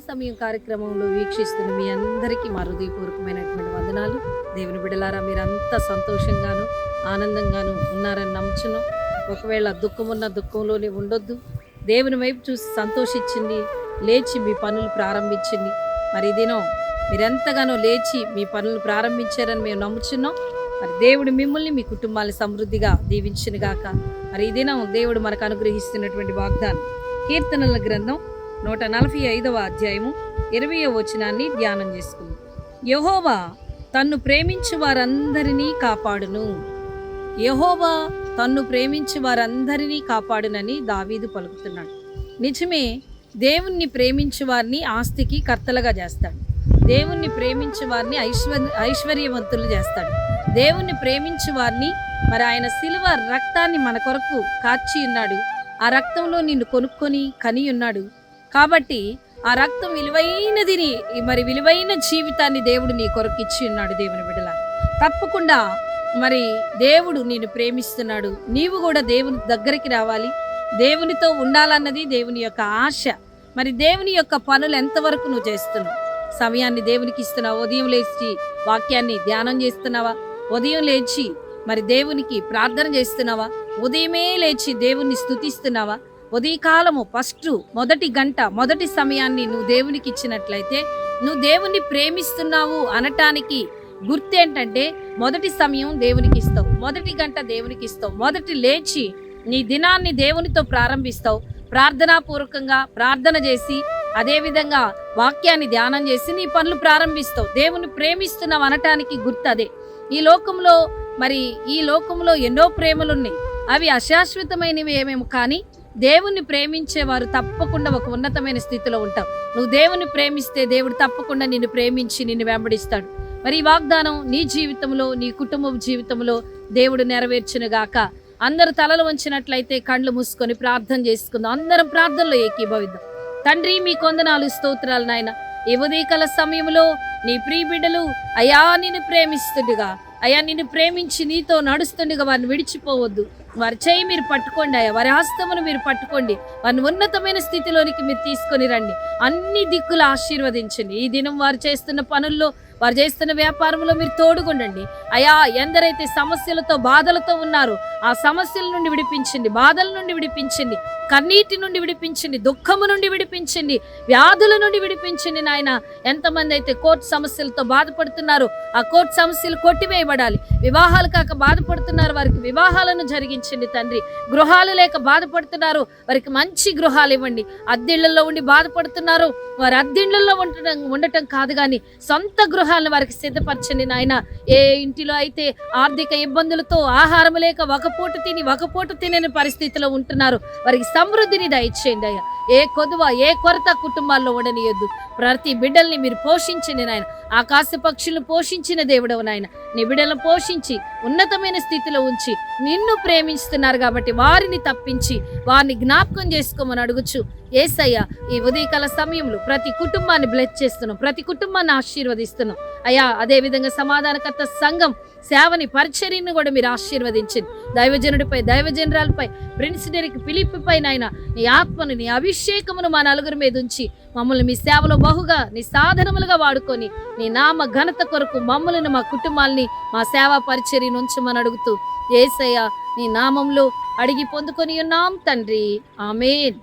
సమయం కార్యక్రమంలో వీక్షిస్తున్న మీ అందరికీ మా హృదయపూర్వకమైనటువంటి వందనాలు. దేవుని బిడలారా మీరంతా సంతోషంగాను ఆనందంగాను ఉన్నారని నమ్ముచున్నాం. ఒకవేళ దుఃఖమున్న దుఃఖంలోనే ఉండొద్దు. దేవుని వైపు చూసి సంతోషించింది లేచి మీ పనులు ప్రారంభించింది మరి ఇదేనో దినం మీరెంతగానో లేచి మీ పనులు ప్రారంభించారని మేము నమ్ముచున్నాం. మరి దేవుడు మిమ్మల్ని మీ కుటుంబాన్ని సమృద్ధిగా దీవించిన గాక మరి ఈ దినం దేవుడు మనకు అనుగ్రహిస్తున్నటువంటి వాగ్దానం కీర్తనల గ్రంథం నూట నలభై ఐదవ అధ్యాయము ఇరవయో వచనాన్ని ధ్యానం చేసుకుంది. యహోవా తన్ను ప్రేమించు వారందరినీ కాపాడును. యహోవా తన్ను ప్రేమించు వారందరినీ కాపాడునని దావీదు పలుకుతున్నాడు. నిజమే దేవుణ్ణి ప్రేమించు వారిని ఆస్తికి కర్తలుగా చేస్తాడు. దేవుణ్ణి ప్రేమించు వారిని ఐశ్వర్య ఐశ్వర్యవంతులు చేస్తాడు. దేవుణ్ణి ప్రేమించు వారిని మరి ఆయన సిలువ రక్తాన్ని మన కొరకు కాచి ఉన్నాడు ఆ రక్తంలో నిన్ను కొనుక్కొని కని ఉన్నాడు కాబట్టి ఆ రక్తం విలువైనదిని మరి విలువైన జీవితాన్ని దేవుడు నీ కొరకు ఇచ్చి ఉన్నాడు దేవుని బిడ్డల. తప్పకుండా మరి దేవుడు నేను ప్రేమిస్తున్నాడు. నీవు కూడా దేవుని దగ్గరికి రావాలి. దేవునితో ఉండాలన్నది దేవుని యొక్క ఆశ. మరి దేవుని యొక్క పనులు ఎంతవరకు నువ్వు చేస్తున్నావు? సమయాన్ని దేవునికి ఇస్తున్నావా? ఉదయం లేచి వాక్యాన్ని ధ్యానం చేస్తున్నావా? ఉదయం లేచి మరి దేవునికి ప్రార్థన చేస్తున్నావా? ఉదయమే లేచి దేవుణ్ణి స్తుతిస్తున్నావా? ఉదయకాలము ఫస్ట్ మొదటి గంట మొదటి సమయాన్ని నువ్వు దేవునికి ఇచ్చినట్లయితే నువ్వు దేవుణ్ణి ప్రేమిస్తున్నావు అనటానికి గుర్తు ఏంటంటే మొదటి సమయం దేవునికి ఇస్తావు మొదటి గంట దేవునికి ఇస్తావు మొదటి లేచి నీ దినాన్ని దేవునితో ప్రారంభిస్తావు ప్రార్థనాపూర్వకంగా ప్రార్థన చేసి అదేవిధంగా వాక్యాన్ని ధ్యానం చేసి నీ పనులు ప్రారంభిస్తావు. దేవుని ప్రేమిస్తున్నావు అనటానికి గుర్తు అదే. ఈ లోకంలో మరి ఈ లోకంలో ఎన్నో ప్రేమలున్నాయి. అవి అశాశ్వతమైనవి ఏమేమో కానీ దేవుణ్ణి ప్రేమించేవారు తప్పకుండా ఒక ఉన్నతమైన స్థితిలో ఉంటావు నువ్వు దేవుని ప్రేమిస్తే దేవుడు తప్పకుండా నిన్ను ప్రేమించి నిన్ను వెంబడిస్తాడు. మరి ఈ వాగ్దానం నీ జీవితంలో నీ కుటుంబం జీవితంలో దేవుడు నెరవేర్చును గాక. అందరు తలలు వంచినట్లయితే కళ్ళు మూసుకొని ప్రార్థన చేసుకుందాం. అందరం ప్రార్థనలో ఏకీభవిద్దాం. తండ్రి మీ కొందనాలు స్తోత్రాలు నాయన. ఈ ఉదయకాల సమయంలో నీ ప్రియ బిడ్డలు అయా నిన్ను ప్రేమిస్తుండగా. అయ్యా నిన్ను ప్రేమించి నీతో నడుస్తుండగా వారిని విడిచిపోవద్దు. వారి చేయి మీరు పట్టుకోండి అయ్యా వారి హస్తమును మీరు పట్టుకోండి. వారిని ఉన్నతమైన స్థితిలోనికి మీరు తీసుకొని రండి. అన్ని దిక్కులు ఆశీర్వదించండి. ఈ దినం వారు చేస్తున్న పనుల్లో వారు చేస్తున్న వ్యాపారంలో మీరు తోడుగుండండి. అయా ఎందరైతే సమస్యలతో బాధలతో ఉన్నారో ఆ సమస్యల నుండి విడిపించండి బాధల నుండి విడిపించండి కన్నీటి నుండి విడిపించండి దుఃఖము నుండి విడిపించండి వ్యాధుల నుండి విడిపించండి నాయన. ఎంతమంది అయితే కోర్టు సమస్యలతో బాధపడుతున్నారో ఆ కోర్టు సమస్యలు కొట్టివేయబడాలి. వివాహాలు కాక బాధపడుతున్నారు వారికి వివాహాలను జరిగించండి తండ్రి. గృహాలు లేక బాధపడుతున్నారు వారికి మంచి గృహాలు ఇవ్వండి. అద్దెళ్ళలో ఉండి బాధపడుతున్నారు వారు అద్దెళ్ళలో ఉండటం ఉండటం కాదు కానీ సొంత గృహ గృహాలను వారికి సిద్ధపరచండి నాయన. ఏ ఇంటిలో అయితే ఆర్థిక ఇబ్బందులతో ఆహారం లేక ఒక పూట తిని ఒక పూట తినని పరిస్థితిలో ఉంటున్నారు వారికి సమృద్ధిని దయచేయండి అయ్యా. ఏ కొదువ ఏ కొరత కుటుంబాల్లో ఉండనియొద్దు. ప్రతి బిడ్డల్ని మీరు పోషించండి నాయన. ఆకాశ పక్షులను పోషించిన దేవుడవు నాయన. నీ బిడ్డలను పోషించి ఉన్నతమైన స్థితిలో ఉంచి నిన్ను ప్రేమిస్తున్నారు కాబట్టి వారిని తప్పించి వారిని జ్ఞాపకం చేసుకోమని అడుగుచు. ఏసయ్య ఈ ఉదయకాల సమయంలో ప్రతి కుటుంబాన్ని బ్లెస్ చేస్తున్నాం. ప్రతి కుటుంబాన్ని ఆశీర్వదిస్తున్నాం. అయ్యా అదే విధంగా సమాధానకర్త సంఘం సేవని పరిచర్యను కూడా మీరు ఆశీర్వదించింది దైవజనుడిపై దైవజనరాలపై ప్రిన్స్ డెరిక్ పిలిపిపై నాయన నీ ఆత్మను నీ అభిషేకమును మా నలుగురి మీద ఉంచి మమ్మల్ని మీ సేవలో బహుగా నీ సాధనములుగా వాడుకొని నీ నామ ఘనత కొరకు మమ్మల్ని మా కుటుంబాల్ని మా సేవా పరిచర్యను ఉంచమని అడుగుతూ ఏసయ్య నీ నామంలో అడిగి పొందుకొని ఉన్నాం తండ్రి. ఆమెన్.